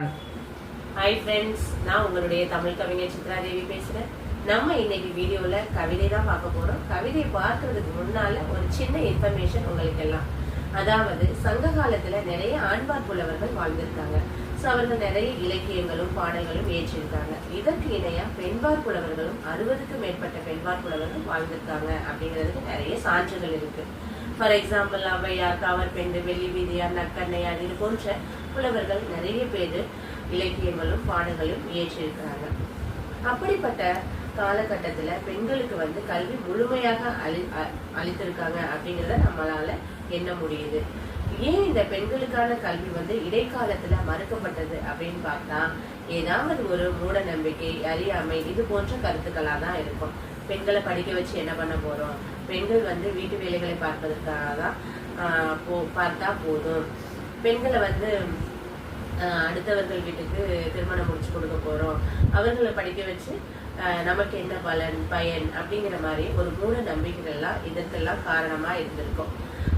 Hi friends நான் உங்களுடைய தமிழ் கவிஞர் சித்ரா தேவி பேசுகிறேன் நம்ம இன்னைக்கு வீடியோவில் கவிதை தான் பார்க்க போகிறோம் கவிதை பார்க்கறதுக்கு முன்னால் ஒரு சின்ன இன்ஃபர்மேஷன் உங்களுக்கு எல்லாம் அதாவது சங்க காலத்தில் நிறைய ஆண்பார் புலவர்கள் வாழ்ந்திருக்காங்க. ஸோ அவர்கள் நிறைய இலக்கியங்களும் பாடல்களும் இயற்றியிருக்காங்க இதற்கு இணையாக பெண்பார் புலவர்களும் அறுபதுக்கும் மேற்பட்ட பெண்பார் புலவர்களும் வாழ்ந்திருக்காங்க அப்படிங்கிறதுக்கு நிறைய சான்றுகள் இருக்குது ஃபார் எக்ஸாம்பிள் ஔவையார் காவற்பெண்டு வெள்ளி வீதியார் நக்கண்ணையார் இது போன்ற புலவர்கள் நிறைய பேர் இலக்கியங்களும் பாடங்களும் இயற்றியிருக்கிறாங்க. அப்படிப்பட்ட காலகட்டத்துல பெண்களுக்கு வந்து கல்வி முழுமையாக அளி அ- அளித்திருக்காங்க அப்படிங்கிறத நம்மளால எண்ண முடியுது. ஏன் இந்த பெண்களுக்கான கல்வி வந்து இடைக்காலத்துல மறுக்கப்பட்டது அப்படின்னு பார்த்தா ஏதாவது ஒரு மூட நம்பிக்கை அறியாமை இது போன்ற கருத்துக்களாக தான் இருக்கும். பெண்களை படிக்க வச்சு என்ன பண்ண போறோம்? பெண்கள் வந்து வீட்டு வேலைகளை பார்ப்பதற்காக தான் ஆஹ், போ பார்த்தா போதும். பெண்களை வந்து ஆஹ் அடுத்தவர்கள் வீட்டுக்கு திருமணம் முடிச்சு கொடுக்க போறோம். அவர்களை படிக்க வச்சு நமக்கு என்ன பலன் பயன் அப்படிங்கிற மாதிரி ஒரு மூட நம்பிக்கைகள்லாம் இதற்கெல்லாம் காரணமா இருந்திருக்கும்.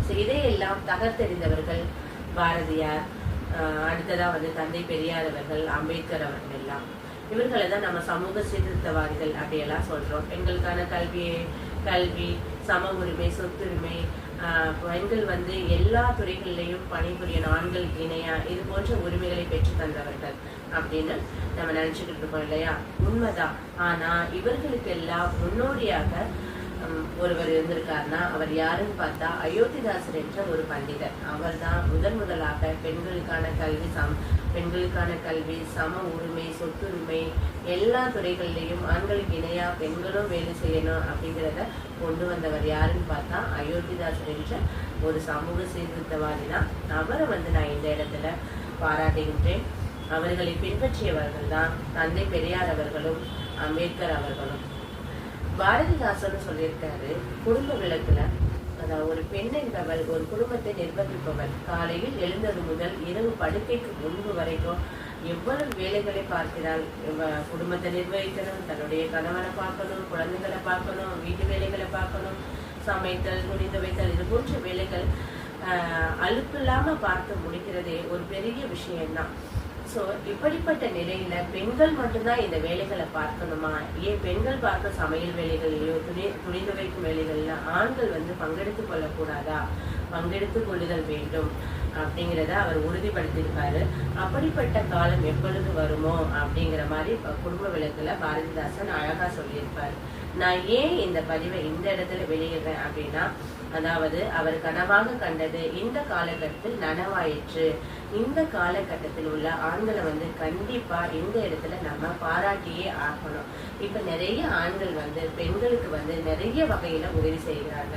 ஸோ இதையெல்லாம் தகர்த்தெறிந்தவர்கள் பாரதியார் ஆஹ் அடுத்ததா வந்து தந்தை பெரியார் அவர்கள் அம்பேத்கர் அவர்கள் எல்லாம். இவர்களை தான் நம்ம சமூக சீர்திருத்தவாதிகள் அப்படியெல்லாம் சொல்றோம். பெண்களுக்கான கல்வியை கல்வி சம உரிமை சொத்துரிமை பெண்கள் வந்து எல்லா துறைகள்லையும் பணிபுரிய ஆண்களுக்கு இணையா இது போன்ற உரிமைகளை பெற்று தந்தவர்கள் அப்படின்னு நம்ம நினைச்சுக்கிட்டு இருக்கோம் இல்லையா? உண்மைதான். ஆனா இவர்களுக்கு எல்லாம் முன்னோடியாக ஒருவர் இருந்திருக்காருன்னா அவர் யாருன்னு பார்த்தா அயோத்திதாசர் என்ற ஒரு பண்டிதர். அவர்தான் முதன் முதலாக பெண்களுக்கான கல்வி சம் பெண்களுக்கான கல்வி சம உரிமை சொத்துரிமை எல்லா துறைகள்லையும் ஆண்களுக்கு இணையா பெண்களும் வேலை செய்யணும் அப்படிங்கிறத கொண்டு வந்தவர் யாருன்னு பார்த்தா அயோத்திதாசர் என்ற ஒரு சமூக சீர்திருத்தவாதி தான் அவரை வந்து நான் இந்த இடத்துல பாராட்டுகின்றேன். அவர்களை பின்பற்றியவர்கள் தான் தந்தை பெரியார் அவர்களும் அம்பேத்கர் அவர்களும். பாரதிதாசன் சொல்லியிருக்காரு குடும்ப விளக்குல அதாவது ஒரு பெண் என்பவள் ஒரு குடும்பத்தை நிர்வகிப்பவள் காலையில் எழுந்தது முதல் இரவு படுக்கைக்கு முன்பு வரைக்கும் எவ்வளவு வேலைகளை பார்க்கிறாள். குடும்பத்தை நிர்வகிக்கணும் தன்னுடைய கணவனை பார்க்கணும் குழந்தைகளை பார்க்கணும் வீட்டு வேலைகளை பார்க்கணும் சமைத்தல் துணி துவைத்தல் இது போன்ற வேலைகள் ஆஹ், பார்த்து முடிக்கிறதே ஒரு பெரிய விஷயம்தான். ஸோ இப்படிப்பட்ட நிலையில பெண்கள் மட்டும்தான் இந்த வேலைகளை பார்க்கணுமா? ஏன் பெண்கள் பார்க்க சமையல் வேலைகள்லயோ துணி துணி துவைக்கும் வேலைகள்ல ஆண்கள் வந்து பங்கெடுத்து கொள்ளக்கூடாதா? பங்கெடுத்து கொள்ளுதல் வேண்டும் அப்படிங்கிறத அவர் உறுதிப்படுத்தியிருப்பாரு. அப்படிப்பட்ட காலம் எப்பொழுது வருமோ அப்படிங்கிற மாதிரி இப்ப குடும்ப விளக்குல பாரதிதாசன் அழகா சொல்லியிருப்பாரு. நான் ஏன் இந்த பதிவை இந்த இடத்துல வெளியிடுறேன் அப்படின்னா அதாவது அவர் கனவாக கண்டது இந்த காலகட்டத்தில் நனவாயிற்று. இந்த காலகட்டத்தில் உள்ள ஆண்களை வந்து கண்டிப்பா இந்த இடத்துல நம்ம பாராட்டியே ஆகணும். இப்ப நிறைய ஆண்கள் வந்து பெண்களுக்கு வந்து நிறைய வகையில உதவி செய்கிறாங்க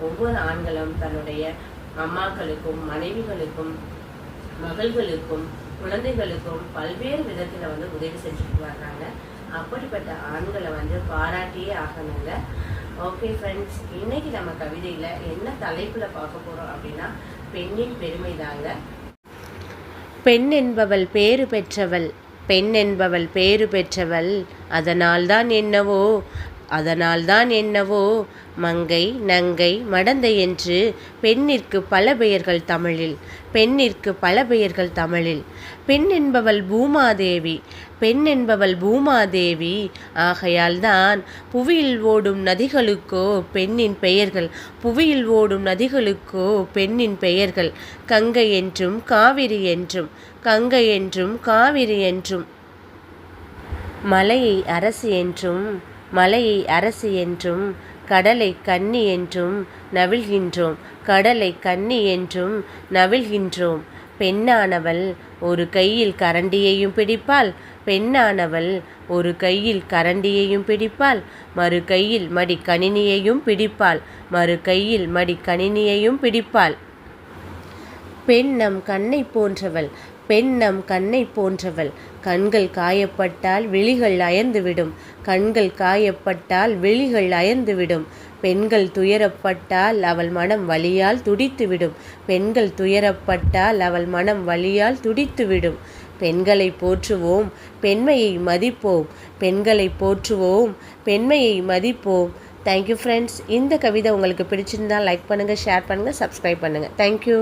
ஒவ்வொரு ஆண்களும் தன்னுடைய அம்மாக்களுக்கும் மனைவிகளுக்கும் மகள்களுக்கும் குழந்தைகளுக்கும் பல்வேறு விதத்துல வந்து உதவி செஞ்சுட்டு வர்றாங்க. அப்படிப்பட்ட ஆண்களை வந்து பாராட்டியே ஆகணுங்க ஓகே ஃப்ரெண்ட்ஸ் இன்னைக்கு நம்ம கவிதையில என்ன தலைப்புல பார்க்க போறோம் அப்படின்னா பெண்ணின் பெருமை தாங்க. பெண் என்பவள் பேறு பெற்றவள் பெண் என்பவள் பேறு பெற்றவள் அதனால்தான் என்னவோ அதனால்தான் என்னவோ மங்கை நங்கை மடந்தை என்று பெண்ணிற்கு பல பெயர்கள் தமிழில் பெண்ணிற்கு பல பெயர்கள் தமிழில். பெண் என்பவள் பூமாதேவி பெண் என்பவள் பூமாதேவி. ஆகையால்தான் புவியில் ஓடும் நதிகளுக்கோ பெண்ணின் பெயர்கள் புவியில் ஓடும் நதிகளுக்கோ பெண்ணின் பெயர்கள். கங்கை என்றும் காவிரி என்றும் கங்கை என்றும் காவிரி என்றும். மலையை அரசு என்றும் மலையை அரசு என்றும் கடலை கன்னி என்றும் நவிழ்கின்றோம். கடலை கன்னி என்றும் நவிழ்கின்றோம். பெண்ணானவள் ஒரு கையில் கரண்டியையும் பிடிப்பாள். பெண்ணானவள் ஒரு கையில் கரண்டியையும் பிடிப்பாள். மறு கையில் மடி கணினியையும் பிடிப்பாள். மறு கையில் மடி கணினியையும் பிடிப்பாள். பெண் நம் கண்ணை போன்றவள். பெண் நம் கண்ணை போன்றவள். கண்கள் காயப்பட்டால் விழிகள் அயர்ந்துவிடும் கண்கள் காயப்பட்டால் விழிகள் அயர்ந்துவிடும் பெண்கள் துயரப்பட்டால் அவள் மனம் வலியால் துடித்துவிடும். பெண்கள் துயரப்பட்டால் அவள் மனம் வலியால் துடித்துவிடும். பெண்களை போற்றுவோம் பெண்மையை மதிப்போம். பெண்களை போற்றுவோம் பெண்மையை மதிப்போம். தேங்க்யூ ஃப்ரெண்ட்ஸ் இந்த கவிதை உங்களுக்கு பிடிச்சிருந்தா லைக் பண்ணுங்கள் ஷேர் பண்ணுங்கள் சப்ஸ்கிரைப் பண்ணுங்கள் தேங்க்யூ